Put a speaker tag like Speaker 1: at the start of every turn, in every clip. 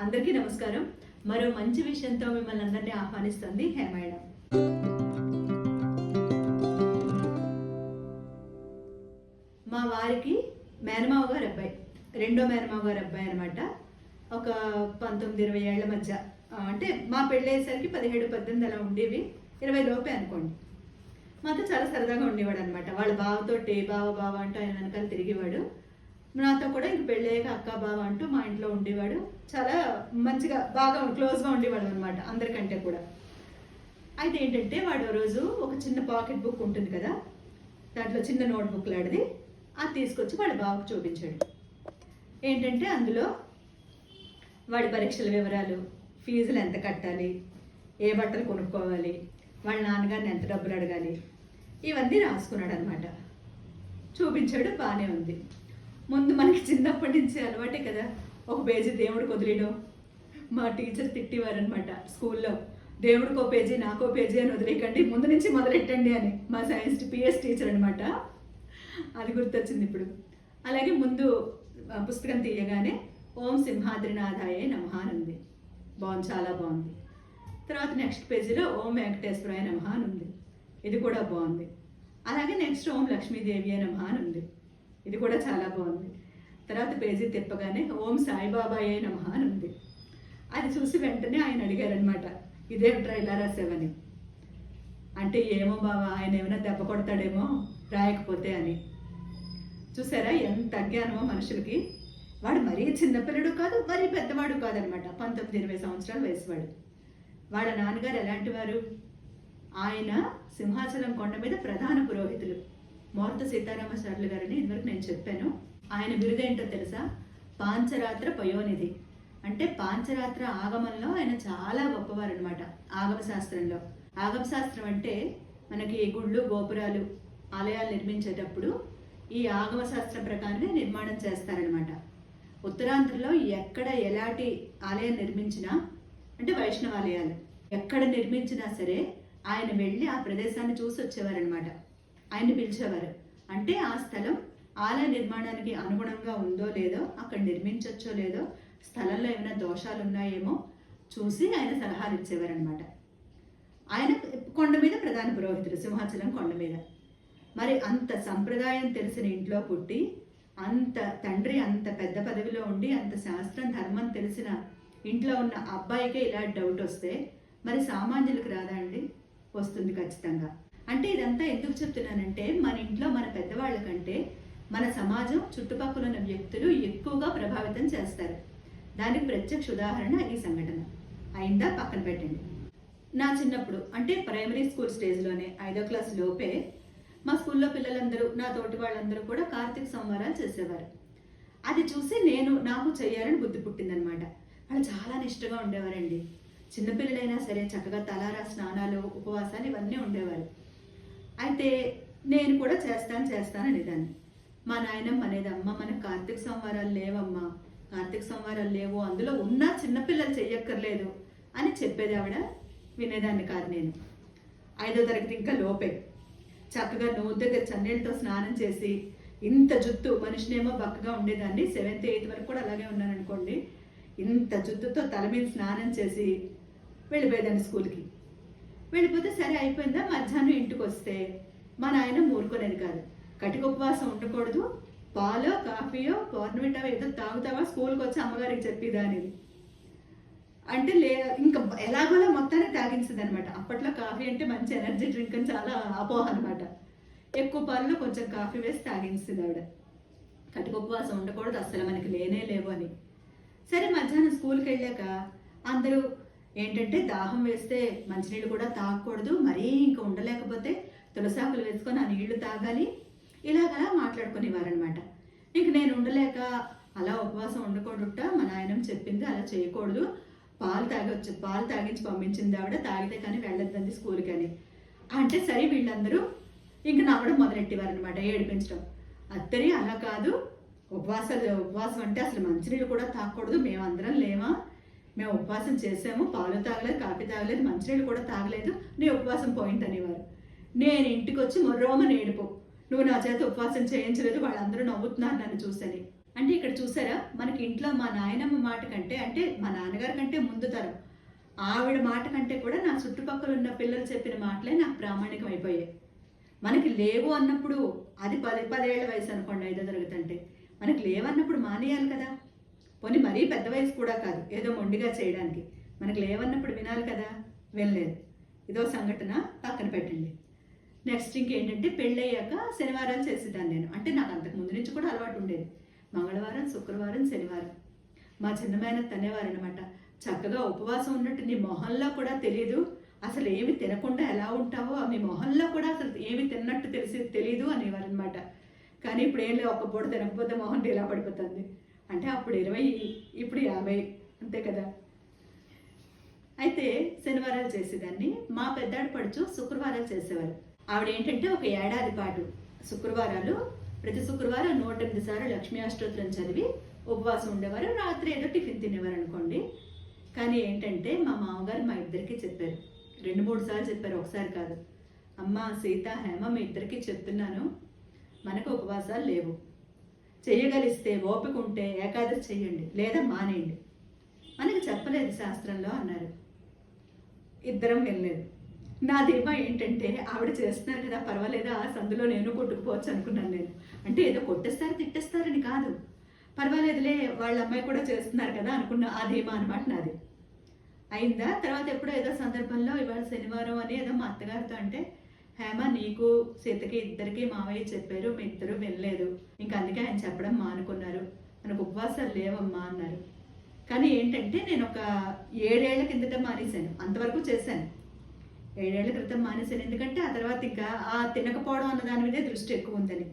Speaker 1: అందరికీ నమస్కారం. మరో మంచి విషయంతో మిమ్మల్ని అందరినీ ఆహ్వానిస్తుంది హేమాయణ మా వారికి మేనమావ గారు అబ్బాయి. రెండో మేనమావ గారు అబ్బాయి అనమాట ఒక పంతొమ్మిది ఇరవై ఏళ్ళ మధ్య అంటే మా పెళ్ళయ్యేసరికి పదిహేడు పద్దెనిమిది అలా ఉండేవి. ఇరవై లోపే అనుకోండి. మాతో చాలా సరదాగా ఉండేవాడు అనమాట వాళ్ళ బావతోటి బావ బావ అంటూ ఆయన వెనకాల తిరిగేవాడు. నాతో కూడా ఇంక పెళ్ళయ్యాక అక్క బావ అంటూ మా ఇంట్లో ఉండేవాడు. చాలా మంచిగా బాగా క్లోజ్గా ఉండేవాడు అనమాట అందరికంటే కూడా. అయితే ఏంటంటే వాడు రోజు ఒక చిన్న పాకెట్ బుక్ ఉంటుంది కదా దాంట్లో చిన్న నోట్ బుక్ లాంటిది అది తీసుకొచ్చి వాడి బావకు చూపించాడు. ఏంటంటే అందులో వాడి పరీక్షల వివరాలు ఫీజులు ఎంత కట్టాలి ఏ బట్టలు కొనుక్కోవాలి వాళ్ళ నాన్నగారిని ఎంత డబ్బులు అడగాలి ఇవన్నీ రాసుకున్నాడు అనమాట చూపించాడు బాగానే ఉంది. ముందు మనకి చిన్నప్పటి నుంచి అలవాటే కదా. ఒక పేజీ దేవుడికి వదిలేయడం. మా టీచర్ తిట్టేవారనమాట స్కూల్లో. దేవుడికో పేజీ నాకో పేజీ అని వదిలేయకండి ముందు నుంచి మొదలెట్టండి అని. మా సైన్స్ పిఎస్ టీచర్ అనమాట అది గుర్తొచ్చింది ఇప్పుడు. అలాగే ముందు పుస్తకం తీయగానే ఓం సింహాద్రినాథాయ నమః అని ఉంది. బాగుంది చాలా బాగుంది. తర్వాత నెక్స్ట్ పేజీలో ఓం వెంకటేశ్వరాయ నమః అని ఉంది. ఇది కూడా బాగుంది. అలాగే నెక్స్ట్ ఓం లక్ష్మీదేవి నమః అని ఉంది. ఇది కూడా చాలా బాగుంది. తర్వాత పేజీ తిప్పగానే ఓం సాయిబాబాయే నమ అని ఉంది. అది చూసి వెంటనే ఆయన అడిగారనమాట ఇదేమిట్రా ఇలా రాసావని? అంటే ఏమో బావా ఆయన ఏమైనా దెబ్బ కొడతాడేమో రాయకపోతే అని. చూసారా ఎంత అజ్ఞానమో మనుషులకి. వాడు మరీ చిన్నపిల్లడు కాదు మరీ పెద్దవాడు కాదనమాట పంతొమ్మిది ఇరవై సంవత్సరాల వయసువాడు వాడు. వాళ్ళ నాన్నగారు ఎలాంటి వారు? ఆయన సింహాచలం కొండ మీద ప్రధాన పురోహితులు. మూర్త సీతారామచార్యులు గారని ఇదివరకు నేను చెప్పాను. ఆయన బిరుదేంటో తెలుసా? పాంచరాత్ర పయోనిధి. అంటే పాంచరాత్ర ఆగమంలో ఆయన చాలా గొప్పవారు అనమాట ఆగమ శాస్త్రంలో ఆగమ శాస్త్రం అంటే మనకి గుళ్ళు గోపురాలు ఆలయాలు నిర్మించేటప్పుడు ఈ ఆగమ శాస్త్రం ప్రకారమే నిర్మాణం చేస్తారనమాట ఉత్తరాంధ్రలో ఎక్కడ ఎలాంటి ఆలయం నిర్మించినా అంటే వైష్ణవాలయాలు ఎక్కడ నిర్మించినా సరే ఆయన వెళ్ళి ఆ ప్రదేశాన్ని చూసి వచ్చేవారనమాట ఆయన్ని పిలిచేవారు. అంటే ఆ స్థలం ఆలయ నిర్మాణానికి అనుగుణంగా ఉందో లేదో అక్కడ నిర్మించవచ్చో లేదో స్థలంలో ఏమైనా దోషాలు ఉన్నాయేమో చూసి ఆయన సలహాలు ఇచ్చేవారనమాట ఆయన కొండ మీద ప్రధాన పురోహితుడు సింహాచలం కొండ మీద. మరి అంత సంప్రదాయం తెలిసిన ఇంట్లో పుట్టి అంత తండ్రి అంత పెద్ద పదవిలో ఉండి అంత శాస్త్రం ధర్మం తెలిసిన ఇంట్లో ఉన్న అబ్బాయికే ఇలా డౌట్ వస్తే మరి సామాన్యులకు రాదా అండి? వస్తుంది ఖచ్చితంగా. అంటే ఇదంతా ఎందుకు చెప్తున్నానంటే మన ఇంట్లో మన పెద్దవాళ్ళ కంటే మన సమాజం చుట్టుపక్కల ఉన్న వ్యక్తులు ఎక్కువగా ప్రభావితం చేస్తారు. దానికి ప్రత్యక్ష ఉదాహరణ ఈ సంఘటన. అయిందా? పక్కన పెట్టండి. నా చిన్నప్పుడు అంటే ప్రైమరీ స్కూల్ స్టేజ్లోనే ఐదో క్లాస్ లోపే మా స్కూల్లో పిల్లలందరూ నా తోటి వాళ్ళందరూ కూడా కార్తీక సంవరాలు చేసేవారు. అది చూసి నేను నాకు చేయాలని బుద్ధి పుట్టిందనమాట. వాళ్ళు చాలా నిష్టగా ఉండేవారండి. చిన్నపిల్లలైనా సరే చక్కగా తలారా స్నానాలు ఉపవాసాలు ఇవన్నీ ఉండేవారు. అయితే నేను కూడా చేస్తాను చేస్తాను అనేదాన్ని. మా నాయనమ్మ అనేది అమ్మ మనకు కార్తీక సంవారాలు లేవమ్మా. కార్తీక సంవారాలు లేవు అందులో ఉన్నా చిన్నపిల్లలు చెయ్యక్కర్లేదు అని చెప్పేది ఆవిడ వినేదాన్ని కాదు నేను. ఐదో తరగతి ఇంకా లోపే. చక్కగా నోరు దగ్గర చన్నీళ్ళతో స్నానం చేసి ఇంత జుత్తు మనిషినేమో బక్కగా ఉండేదాన్ని. సెవెంత్ ఎయిత్ వరకు కూడా అలాగే ఉన్నాను అనుకోండి ఇంత జుత్తుతో తల మీద స్నానం చేసి వెళ్ళిపోయేదాన్ని స్కూల్కి. వెళ్ళిపోతే సరే అయిపోయిందా? మధ్యాహ్నం ఇంటికి వస్తే మా నాయన ఊరుకునేది కాదు. కటిక ఉపవాసం ఉండకూడదు. పాలో కాఫీయో గవర్నమెంటో ఏదో తాగుతావా? స్కూల్కి వచ్చి అమ్మగారికి చెప్పేదాని. అంటే లే ఇంకా ఎలాగోలా మొత్తాన్ని తాగించింది అనమాట అప్పట్లో కాఫీ అంటే మంచి ఎనర్జీ డ్రింక్ అని చాలా అపోహ అనమాట ఎక్కువ పాలలో కొంచెం కాఫీ వేసి తాగించింది ఆవిడ. కటిక ఉపవాసం ఉండకూడదు అసలు మనకి లేనే లేవు అని. సరే మధ్యాహ్నం స్కూల్కి వెళ్ళాక అందరూ ఏంటంటే దాహం వేస్తే మంచినీళ్ళు కూడా తాగకూడదు మరీ ఇంకా ఉండలేకపోతే తులసాకులు వేసుకొని ఆ నీళ్ళు తాగాలి. ఇలాగలా మాట్లాడుకునేవారనమాట ఇంక నేను ఉండలేక అలా ఉపవాసం ఉండకూడదుట మా నాయనం చెప్పింది అలా చేయకూడదు. పాలు తాగొచ్చు పాలు తాగించి పంపించింది ఆవిడ తాగితే కానీ వెళ్ళొద్దండి స్కూల్ కానీ అంటే సరే వీళ్ళందరూ ఇంక నవ్వడం మొదలెట్టేవారనమాట ఏడిపించడం. అత్తరి అలా కాదు ఉపవాసాలు ఉపవాసం అంటే అసలు మంచినీళ్ళు కూడా తాగకూడదు మేమందరం లేమా? మేము ఉపవాసం చేసాము పాలు తాగలేదు కాఫీ తాగలేదు మంచినీళ్ళు కూడా తాగలేదు. నీ ఉపవాసం పాయింట్ అనేవారు. నేను ఇంటికి వచ్చి మొర్రోమని నేడుపు నువ్వు నా చేత ఉపవాసం చేయించలేదు వాళ్ళందరూ నవ్వుతున్నారు నన్ను చూసని. అంటే ఇక్కడ చూసారా? మనకి ఇంట్లో మా నాయనమ్మ మాట కంటే అంటే మా నాన్నగారి కంటే ముందు తరం. ఆవిడ మాట కంటే కూడా నా చుట్టుపక్కల ఉన్న పిల్లలు చెప్పిన మాటలే నాకు ప్రామాణికం అయిపోయాయి. మనకి లేవు అన్నప్పుడు అది పది పదేళ్ళ వయసు అనుకోండి ఐదో తరగతి అంటే. మనకి లేవన్నప్పుడు మానేయాలి కదా. పోనీ మరీ పెద్ద వయసు కూడా కాదు. ఏదో మొండిగా చేయడానికి. మనకు లేవన్నప్పుడు వినాలి కదా? వెళ్ళలేదు. ఇదో సంఘటన పక్కన పెట్టండి. నెక్స్ట్ ఇంకేంటంటే పెళ్ళయ్యాక శనివారం చేసేదాన్ని నేను. అంటే నాకు అంతకు ముందు నుంచి కూడా అలవాటు ఉండేది. మంగళవారం శుక్రవారం శనివారం. మా చిన్నమైన తనేవారనమాట చక్కగా ఉపవాసం ఉన్నట్టు నీ మొహంలో కూడా తెలియదు అసలు ఏమి తినకుండా ఎలా ఉంటావో మీ మొహంలో కూడా అసలు ఏమి తిన్నట్టు తెలిసి తెలియదు అనేవారనమాట కానీ ఇప్పుడు ఏం లేవు. ఒక్క పూట తినకపోతే మొహం ఇలా పడిపోతుంది. అంటే అప్పుడు ఇరవై ఇప్పుడు యాభై అంతే కదా? అయితే శనివారాలు చేసేదాన్ని. మా పెద్దాడు పడుచు శుక్రవారాలు చేసేవారు. ఆవిడ ఏంటంటే ఒక ఏడాది పాటు శుక్రవారాలు ప్రతి శుక్రవారం నూట ఎనిమిది సార్లు లక్ష్మీ అష్టోత్తరం చదివి ఉపవాసం ఉండేవారు. రాత్రి ఏదో టిఫిన్ తినేవారు అనుకోండి. కానీ ఏంటంటే మా మామగారు మా ఇద్దరికి చెప్పారు. రెండు మూడు సార్లు చెప్పారు. ఒకసారి కాదు. అమ్మ సీత హేమ మీ ఇద్దరికి చెప్తున్నాను. మనకు ఉపవాసాలు లేవు. చేయగలిస్తే ఓపిక ఉంటే ఏకాదశి చేయండి లేదా మానేయండి. మనకి చెప్పలేదు శాస్త్రంలో అన్నారు. ఇద్దరం వెళ్ళలేదు. నా ధీమా ఏంటంటే ఆవిడ చేస్తున్నారు కదా పర్వాలేదా సందులో నేను కొట్టుకుపోవచ్చు అనుకున్నాను నేను అంటే ఏదో కొట్టేస్తారు తిట్టేస్తారని కాదు. పర్వాలేదులే వాళ్ళ అమ్మాయి కూడా చేస్తున్నారు కదా అనుకున్న ఆ ధీమా అనమాట నాది. అయిందా? తర్వాత ఎప్పుడో ఏదో సందర్భంలో ఇవాళ శనివారం అని ఏదో మా అత్తగారితో అంటే హేమ నీకు సీతకి ఇద్దరికి మావయ్య చెప్పారు మీ ఇద్దరు వెళ్ళలేదు ఇంక అందుకే ఆయన చెప్పడం మానుకున్నారు. మనకు ఉపవాసాలు లేవమ్మా అన్నారు. కానీ ఏంటంటే నేను ఒక ఏడేళ్ళ కిందట మానేశాను. అంతవరకు చేశాను. ఏడేళ్ళ క్రితం మానేశాను. ఎందుకంటే ఆ తర్వాత ఇంకా ఆ తినకపోవడం అన్న దాని మీదే దృష్టి ఎక్కువ ఉందని.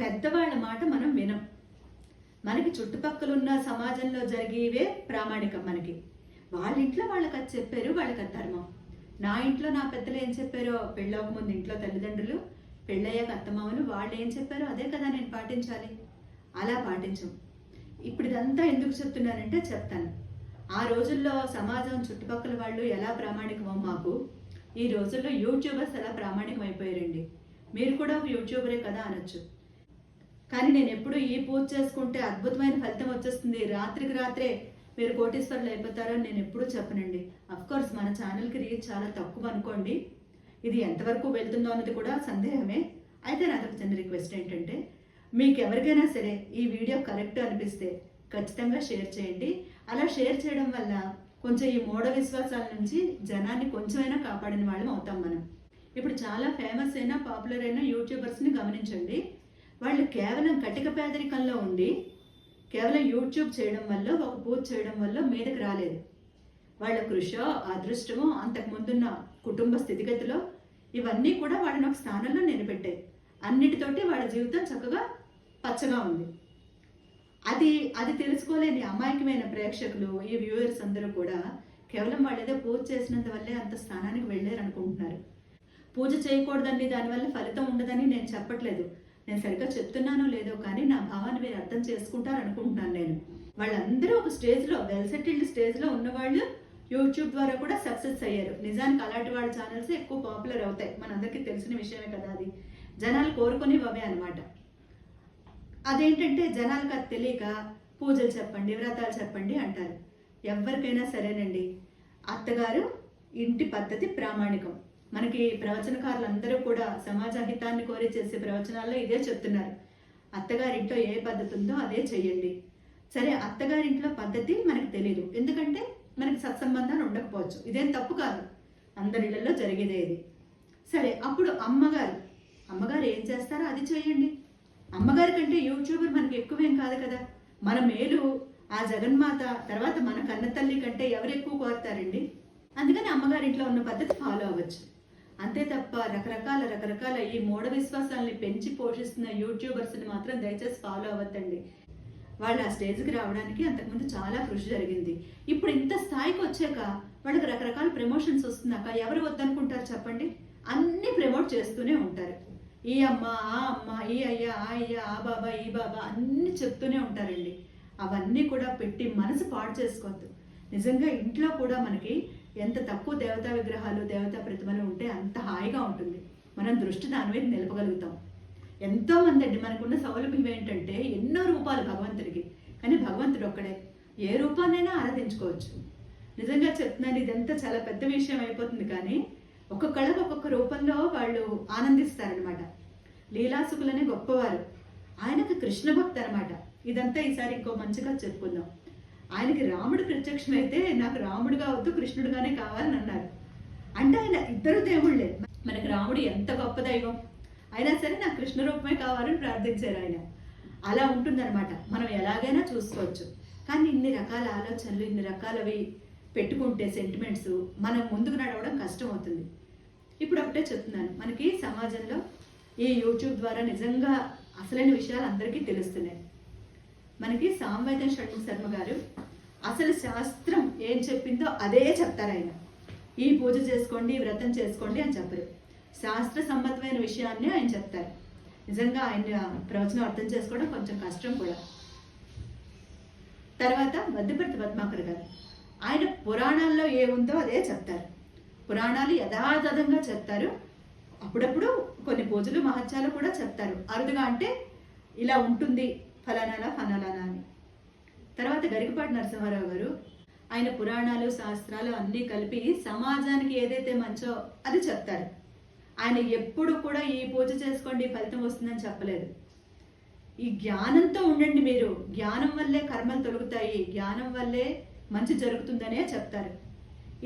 Speaker 1: పెద్దవాళ్ళ మాట మనం వినం. మనకి చుట్టుపక్కల ఉన్న సమాజంలో జరిగేవే ప్రామాణికం మనకి. వాళ్ళ ఇంట్లో వాళ్ళకి అది చెప్పారు వాళ్ళకి అది ధర్మం. నా ఇంట్లో నా పెద్దలు ఏం చెప్పారో పెళ్ళవక ముందు ఇంట్లో తల్లిదండ్రులు పెళ్ళయ్యాక అత్తమామలు వాళ్ళు ఏం చెప్పారో అదే కదా నేను పాటించాలి. అలా పాటించం. ఇప్పుడు ఇదంతా ఎందుకు చెప్తున్నానంటే చెప్తాను. ఆ రోజుల్లో సమాజం చుట్టుపక్కల వాళ్ళు ఎలా ప్రామాణికమో మాకు ఈ రోజుల్లో యూట్యూబర్స్ ఎలా ప్రామాణికం అయిపోయారండి మీరు కూడా ఒక యూట్యూబరే కదా అనొచ్చు. కానీ నేను ఎప్పుడు ఈ పూజ చేసుకుంటే అద్భుతమైన ఫలితం వచ్చేస్తుంది. రాత్రికి రాత్రే మీరు కోటీశ్వరులు అయిపోతారని నేను ఎప్పుడూ చెప్పనండి. కోర్స్ మన ఛానల్కి రీచ్ చాలా తక్కువ అనుకోండి. ఇది ఎంతవరకు వెళ్తుందో అన్నది కూడా సందేహమే. అయితే నాదొక చిన్న రిక్వెస్ట్ ఏంటంటే మీకు ఎవరికైనా సరే ఈ వీడియో కరెక్ట్ అనిపిస్తే ఖచ్చితంగా షేర్ చేయండి. అలా షేర్ చేయడం వల్ల కొంచెం ఈ మూఢ విశ్వాసాల నుంచి జనాన్ని కొంచెమైనా కాపాడిన వాళ్ళం అవుతాం మనం. ఇప్పుడు చాలా ఫేమస్ అయిన పాపులర్ అయిన యూట్యూబర్స్ని గమనించండి. వాళ్ళు కేవలం కటిక పేదరికంలో ఉండి కేవలం యూట్యూబ్ చేయడం వల్ల ఒక పూజ చేయడం వల్ల మీదకి రాలేదు. వాళ్ళ కృషో అదృష్టమో అంతకు ముందున్న కుటుంబ స్థితిగతిలో ఇవన్నీ కూడా వాళ్ళని ఒక స్థానంలో నిలబెట్టాయి అన్నిటితోటి వాళ్ళ జీవితం చక్కగా పచ్చగా ఉంది. అది అది తెలుసుకోలేని అమాయకమైన ప్రేక్షకులు ఈ వ్యూవర్స్ అందరూ కూడా కేవలం వాళ్ళు ఏదో పూజ చేసినంత వల్లే అంత స్థానానికి వెళ్ళారు అనుకుంటున్నారు పూజ చేయకూడదండి దానివల్ల ఫలితం ఉండదని నేను చెప్పట్లేదు. నేను సరిగ్గా చెప్తున్నానో లేదో కానీ నా భావాన్ని మీరు అర్థం చేసుకుంటారు అనుకుంటున్నాను నేను. వాళ్ళందరూ ఒక స్టేజ్లో వెల్ సెటిల్డ్ స్టేజ్లో ఉన్నవాళ్ళు యూట్యూబ్ ద్వారా కూడా సక్సెస్ అయ్యారు. నిజానికి అలాంటి వాళ్ళ ఛానల్స్ ఎక్కువ పాపులర్ అవుతాయి. మనందరికీ తెలిసిన విషయమే కదా అది. జనాలు కోరుకుని అవే అనమాట అదేంటంటే జనాలకు అది తెలియక పూజలు చెప్పండి వ్రతాలు చెప్పండి అంటారు. ఎవరికైనా సరేనండి. అత్తగారు ఇంటి పద్ధతి ప్రామాణికం. మనకి ప్రవచనకారులు అందరూ కూడా సమాజ హితాన్ని కోరి చేసే ప్రవచనాల్లో ఇదే చెప్తున్నారు. అత్తగారింట్లో ఏ పద్ధతి ఉందో అదే చెయ్యండి. సరే అత్తగారింట్లో పద్ధతి మనకు తెలియదు ఎందుకంటే మనకి సత్సంబంధాలు ఉండకపోవచ్చు. ఇదేం తప్పు కాదు. అందరిళ్ళలో జరిగేదే ఇది. సరే అప్పుడు అమ్మగారు అమ్మగారు ఏం చేస్తారో అది చేయండి అమ్మగారి కంటే యూట్యూబర్ మనకి ఎక్కువేం కాదు కదా. మన మేలు ఆ జగన్మాత తర్వాత మన కన్న తల్లి కంటే ఎవరు ఎక్కువ కోరుతారండి? అందుకని అమ్మగారింట్లో ఉన్న పద్ధతి ఫాలో అవ్వచ్చు. అంతే తప్ప రకరకాల రకరకాల ఈ మూఢ విశ్వాసాలని పెంచి పోషిస్తున్న యూట్యూబర్స్ని మాత్రం దయచేసి ఫాలో అవ్వద్దండి. వాళ్ళు ఆ స్టేజ్కి రావడానికి అంతకుముందు చాలా కృషి జరిగింది. ఇప్పుడు ఇంత స్థాయికి వచ్చాక వాళ్ళకి రకరకాల ప్రమోషన్స్ వస్తున్నాక ఎవరు వద్దనుకుంటారు చెప్పండి? అన్నీ ప్రమోట్ చేస్తూనే ఉంటారు. ఈ అమ్మ ఆ అమ్మ ఈ అయ్య ఆ అయ్య ఆ బాబా ఈ బాబా అన్నీ చెప్తూనే ఉంటారండి. అవన్నీ కూడా పెట్టి మనసు పాడు చేసుకోవద్దు. నిజంగా ఇంట్లో కూడా మనకి ఎంత తక్కువ దేవతా విగ్రహాలు దేవతా ప్రతిమలు ఉంటే అంత హాయిగా ఉంటుంది. మనం దృష్టి దాని మీద నిలపగలుగుతాం. ఎంతో మంది అండి మనకున్న సౌలభ్యం ఏంటంటే ఎన్నో రూపాలు భగవంతుడికి. కానీ భగవంతుడు ఒక్కడే. ఏ రూపాన్నైనా ఆరాధించుకోవచ్చు. నిజంగా చెప్తున్నాను ఇదంతా చాలా పెద్ద విషయం అయిపోతుంది కానీ ఒక్కొక్కళ్ళకి ఒక్కొక్క రూపంలో వాళ్ళు ఆనందిస్తారనమాట లీలాసుకులనే గొప్పవారు. ఆయనకు కృష్ణ భక్తి అనమాట ఇదంతా ఈసారి ఇంకో మంచిగా చెప్పుకుందాం. ఆయనకి రాముడు ప్రత్యక్షమైతే నాకు రాముడుగా కావద్దు కృష్ణుడుగానే కావాలని అన్నారు. అంటే ఆయన ఇద్దరు దేవుళ్ళే. మనకి రాముడు ఎంత గొప్ప దైవం. అయినా సరే నాకు కృష్ణ రూపమే కావాలని ప్రార్థించారు ఆయన. అలా ఉంటుందన్నమాట. మనం ఎలాగైనా చూసుకోవచ్చు. కానీ ఇన్ని రకాల ఆలోచనలు ఇన్ని రకాలవి పెట్టుకుంటే సెంటిమెంట్స్ మనం ముందుకు నడవడం కష్టం అవుతుంది ఇప్పుడు ఒకటే చెప్తున్నాను. మనకి సమాజంలో ఈ యూట్యూబ్ ద్వారా నిజంగా అసలైన విషయాలు అందరికీ తెలుస్తున్నాయి. మనకి సామ్వేద షణ్ముఖ శర్మ గారు అసలు శాస్త్రం ఏం చెప్పిందో అదే చెప్తారు ఆయన. ఈ పూజ చేసుకోండి వ్రతం చేసుకోండి అని చెప్పరు. శాస్త్ర సమ్మతమైన విషయాన్ని ఆయన చెప్తారు. నిజంగా ఆయన ప్రవచనం అర్థం చేసుకోవడం కొంచెం కష్టం కూడా. తర్వాత మధ్యపర్తి పద్మాకర్ గారు ఆయన పురాణాల్లో ఏముందో అదే చెప్తారు. పురాణాలు యథాతథంగా చెప్తారు. అప్పుడప్పుడు కొన్ని పూజలు మహత్యాలు కూడా చెప్తారు. అరుదుగా అంటే ఇలా ఉంటుంది ఫలానాలా ఫలానా అని. తర్వాత గరికపాటి నరసింహారావు గారు ఆయన పురాణాలు శాస్త్రాలు అన్నీ కలిపి సమాజానికి ఏదైతే మంచో అది చెప్తారు. ఆయన ఎప్పుడు కూడా ఈ పూజ చేసుకోండి ఫలితం వస్తుందని చెప్పలేదు. ఈ జ్ఞానంతో ఉండండి మీరు. జ్ఞానం వల్లే కర్మలు తొలుగుతాయి. జ్ఞానం వల్లే మంచి జరుగుతుందనే చెప్తారు.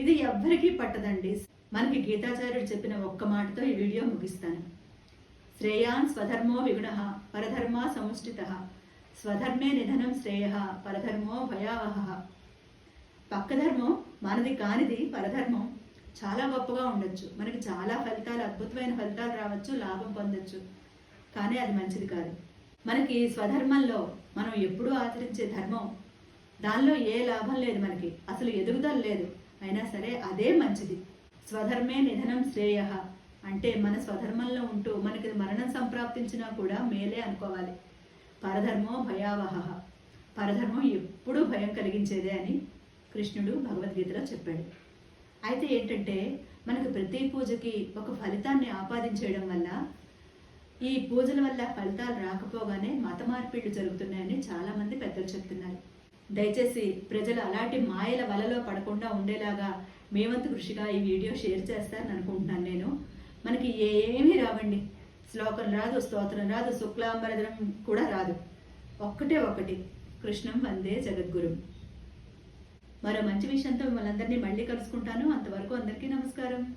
Speaker 1: ఇది ఎవ్వరికీ పట్టదండి. మనకి గీతాచార్యుడు చెప్పిన ఒక్క మాటతో ఈ వీడియో ముగిస్తాను. శ్రేయాన్ స్వధర్మో విగుణ పరధర్మ సముష్టిత. స్వధర్మే నిధనం శ్రేయ పరధర్మో భయావహ. పక్కధర్మం మనది కానిది పరధర్మం. చాలా గొప్పగా ఉండొచ్చు. మనకి చాలా ఫలితాలు అద్భుతమైన ఫలితాలు రావచ్చు లాభం పొందొచ్చు. కానీ అది మంచిది కాదు. మనకి స్వధర్మంలో మనం ఎప్పుడూ ఆచరించే ధర్మం దానిలో ఏ లాభం లేదు మనకి. అసలు ఎదుగుదల లేదు. అయినా సరే అదే మంచిది. స్వధర్మే నిధనం శ్రేయ అంటే మన స్వధర్మంలో ఉంటూ మనకి మరణం సంప్రాప్తించినా కూడా మేలే అనుకోవాలి. పరధర్మో భయావహ. పరధర్మం ఎప్పుడూ భయం కలిగించేదే అని కృష్ణుడు భగవద్గీతలో చెప్పాడు. అయితే ఏంటంటే మనకు ప్రతి పూజకి ఒక ఫలితాన్ని ఆపాదించేయడం వల్ల ఈ పూజల వల్ల ఫలితాలు రాకపోగానే మత మార్పిళ్ళు జరుగుతున్నాయని చాలామంది పెద్దలు చెప్తున్నారు. దయచేసి ప్రజలు అలాంటి మాయల వలలో పడకుండా ఉండేలాగా మేమంత కృషిగా ఈ వీడియో షేర్ చేస్తారని అనుకుంటున్నాను నేను. మనకి ఏమీ రావండి. శ్లోకం రాదు స్తోత్రం రాదు శుక్లాంబరదనం కూడా రాదు. ఒక్కటే ఒకటి కృష్ణం వందే జగద్గురు. మరో మంచి విషయంతో మిమ్మల్ని అందరినీ మళ్ళీ కలుసుకుంటాను. అంతవరకు అందరికీ నమస్కారం.